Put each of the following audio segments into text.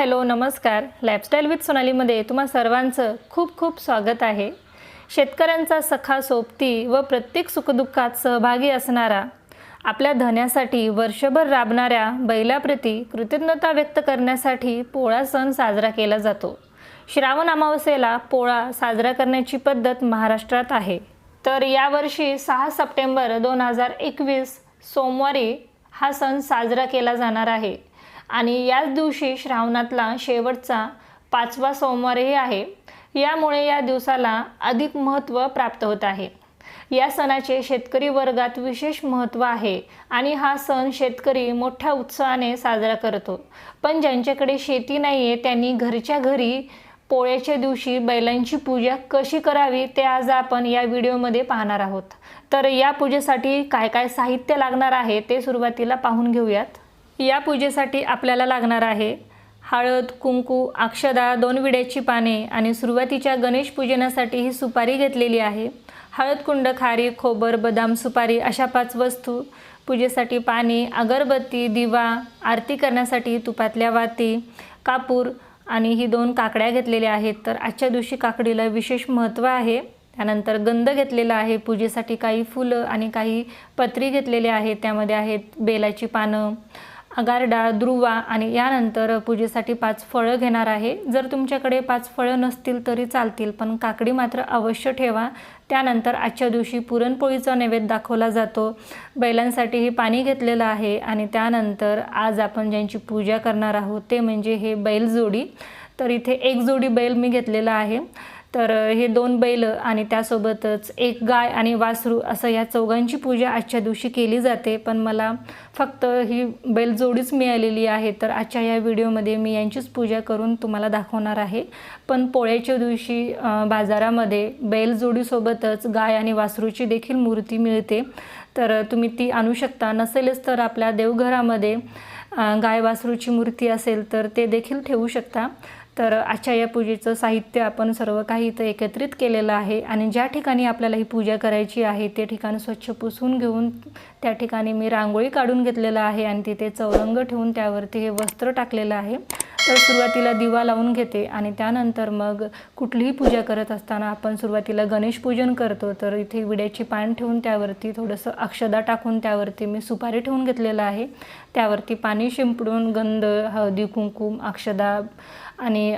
Hello नमस्कार. Lifestyle with सोनालीमध्ये तुम्हा सर्वांचं खूप खूप स्वागत आहे. शेतकऱ्यांचा सखा सोबती व प्रत्येक सुखदुःखात सहभागी असणारा आपल्या धन्यासाठी वर्षभर राबणाऱ्या बैलाप्रती कृतज्ञता व्यक्त करण्यासाठी पोळा सण साजरा केला जातो. श्रावण अमावस्येला पोळा साजरा करण्याची पद्धत महाराष्ट्रात आहे. तर यावर्षी सहा सप्टेंबर दोन हजार एकवीस सोमवारी हा सण साजरा केला जाणार आहे. आणि याच दिवशी श्रावणातला शेवटचा पाचवा सोमवारही आहे. यामुळे या दिवसाला अधिक महत्त्व प्राप्त होत आहे. या सणाचे शेतकरी वर्गात विशेष महत्त्व आहे आणि हा सण शेतकरी मोठ्या उत्साहाने साजरा करतो. पण ज्यांच्याकडे शेती नाही आहे त्यांनी घरच्या घरी पोळ्याच्या दिवशी बैलांची पूजा कशी करावी ते आज आपण या व्हिडिओमध्ये पाहणार आहोत. तर या पूजेसाठी काय काय साहित्य लागणार आहे ते सुरुवातीला पाहून घेऊयात. या पूजेसाठी आपल्याला लागणार आहे हळद कुंकू अक्षदा दोन विड्याची पाने आणि सुरुवातीच्या गणेश पूजनासाठी ही सुपारी घेतलेली आहे. हळदकुंड खारी खोबर बदाम सुपारी अशा पाच वस्तू पूजेसाठी पाणी अगरबत्ती दिवा आरती करण्यासाठी तुपातल्या वाती कापूर आणि ही दोन काकड्या घेतलेल्या आहेत. तर आजच्या दिवशी काकडीला विशेष महत्त्व आहे. त्यानंतर गंध घेतलेला आहे. पूजेसाठी काही फुलं आणि काही पत्री घेतलेले आहेत. त्यामध्ये आहेत बेलाची पानं अगारडा द्रुवा आणि यानंतर पूजेसाठी पाच फळं घेणार आहे. जर तुमच्याकडे पाच फळं नसतील तरी चालतील पण काकडी मात्र अवश्य ठेवा. त्यानंतर आजच्या दिवशी पुरणपोळीचा नैवेद्य दाखवला जातो. बैलांसाठीही पाणी घेतलेलं आहे आणि त्यानंतर आज आपण ज्यांची पूजा करणार आहोत ते म्हणजे हे बैलजोडी. तर इथे एक जोडी बैल मी घेतलेला आहे. तर हे दोन बैल आणि त्यासोबतच एक गाय आणि वासरू असं या चौघांची पूजा आजच्या दिवशी केली जाते. पण मला फक्त ही बैलजोडीच मिळालेली आहे. तर आजच्या या व्हिडिओमध्ये मी यांचीच पूजा करून तुम्हाला दाखवणार आहे. पण पोळ्याच्या दिवशी बाजारामध्ये बैलजोडीसोबतच गाय आणि वासरूची देखील मूर्ती मिळते. तर तुम्ही ती आणू शकता. नसेलच तर आपल्या देवघरामध्ये गाय वासरूची मूर्ती असेल तर ते देखील ठेवू शकता. तर आजच्या या पूजेचं साहित्य आपण सर्व काही इथं एकत्रित केलेलं आहे. आणि ज्या ठिकाणी आपल्याला ही पूजा करायची आहे ते ठिकाण स्वच्छ पुसून घेऊन त्या ठिकाणी मी रांगोळी काढून घेतलेलं आहे आणि तिथे चौरंग ठेवून त्यावरती हे वस्त्र टाकलेलं आहे. तर सुरुवातीला दिवा लावून घेते आणि त्यानंतर मग कुठलीही पूजा करत असताना आपण सुरुवातीला गणेश पूजन करतो. तर इथे विड्याची पान ठेवून त्यावरती थोडंसं अक्षदा टाकून त्यावरती मी सुपारी ठेवून घेतलेलं आहे. त्यावरती पाणी शिंपडून गंध हळदी कुंकुम अक्षदा आणि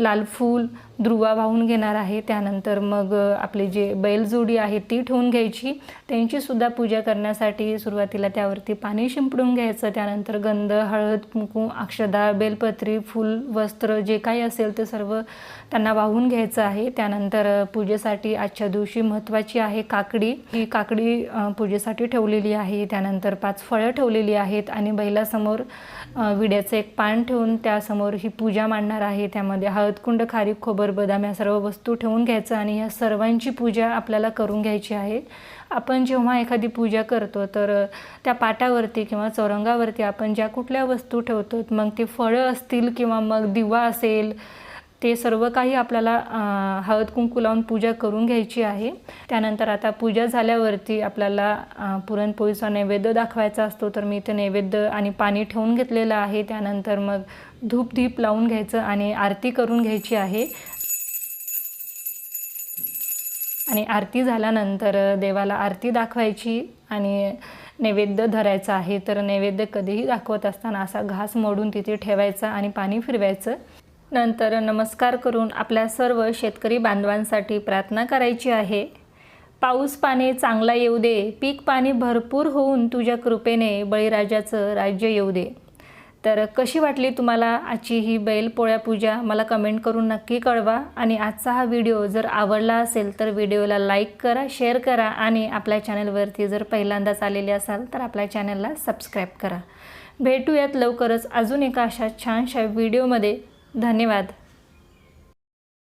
लाल फूल ध्रुवा वाहून घेणार आहे. त्यानंतर मग आपली जे बैलजोडी आहे ती ठेवून घ्यायची. त्यांचीसुद्धा पूजा करण्यासाठी सुरुवातीला त्यावरती पाणी शिंपडून घ्यायचं. त्यानंतर गंध हळद कुंकू अक्षदा बेलपत्री फूल वस्त्र जे काही असेल ते सर्व त्यांना वाहून घ्यायचं आहे. त्यानंतर पूजेसाठी आजच्या दिवशी महत्त्वाची आहे काकडी. ही काकडी पूजेसाठी ठेवलेली आहे. त्यानंतर पाच फळं ठेवलेली आहेत आणि बैलासमोर विड्याचं एक पान ठेवून त्यासमोर ही पूजा मांडणार आहे. त्यामध्ये हळदकुंड खारीक खोबर बदाम या सर्व वस्तू ठेवून घ्यायचं आणि या सर्वांची पूजा आपल्याला करून घ्यायची आहे. आपण जेव्हा एखादी पूजा करतो तर त्या पाटावरती किंवा चौरंगावरती आपण ज्या कुठल्या वस्तू ठेवतो मग ते फळं असतील किंवा मग दिवा असेल ते सर्व काही आपल्याला हळद कुंकू लावून पूजा करून घ्यायची आहे. त्यानंतर आता पूजा झाल्यावरती आपल्याला पुरणपोळीचा नैवेद्य दाखवायचा असतो तर मी इथे नैवेद्य आणि पाणी ठेवून घेतलेलं आहे. त्यानंतर मग धूप धीप लावून घ्यायचं आणि आरती करून घ्यायची आहे. आणि आरती झाल्यानंतर देवाला आरती दाखवायची आणि नैवेद्य धरायचा आहे तर नैवेद्य कधीही दाखवत असताना असा घास मोडून तिथे ठेवायचा आणि पाणी फिरवायचं. नंतर नमस्कार करून आपल्या सर्व शेतकरी बांधवांसाठी प्रार्थना करायची आहे. पाऊस पाणी चांगला येऊ दे पीक पाणी भरपूर होऊन तुझ्या कृपेने बळीराजाचं राज्य येऊ दे. तर कशी वाटली तुम्हाला आजची ही बैलपोळ्या पूजा? मला कमेंट करून नक्की कळवा. आणि आजचा हा व्हिडिओ जर आवडला असेल तर व्हिडिओला लाईक करा शेअर करा. आणि आपल्या चॅनलवरती जर पहिल्यांदाच आलेले असाल तर आपल्या चॅनलला सबस्क्राईब करा. भेटूयात लवकरच अजून एका अशा छानशा व्हिडिओमध्ये धन्यवाद.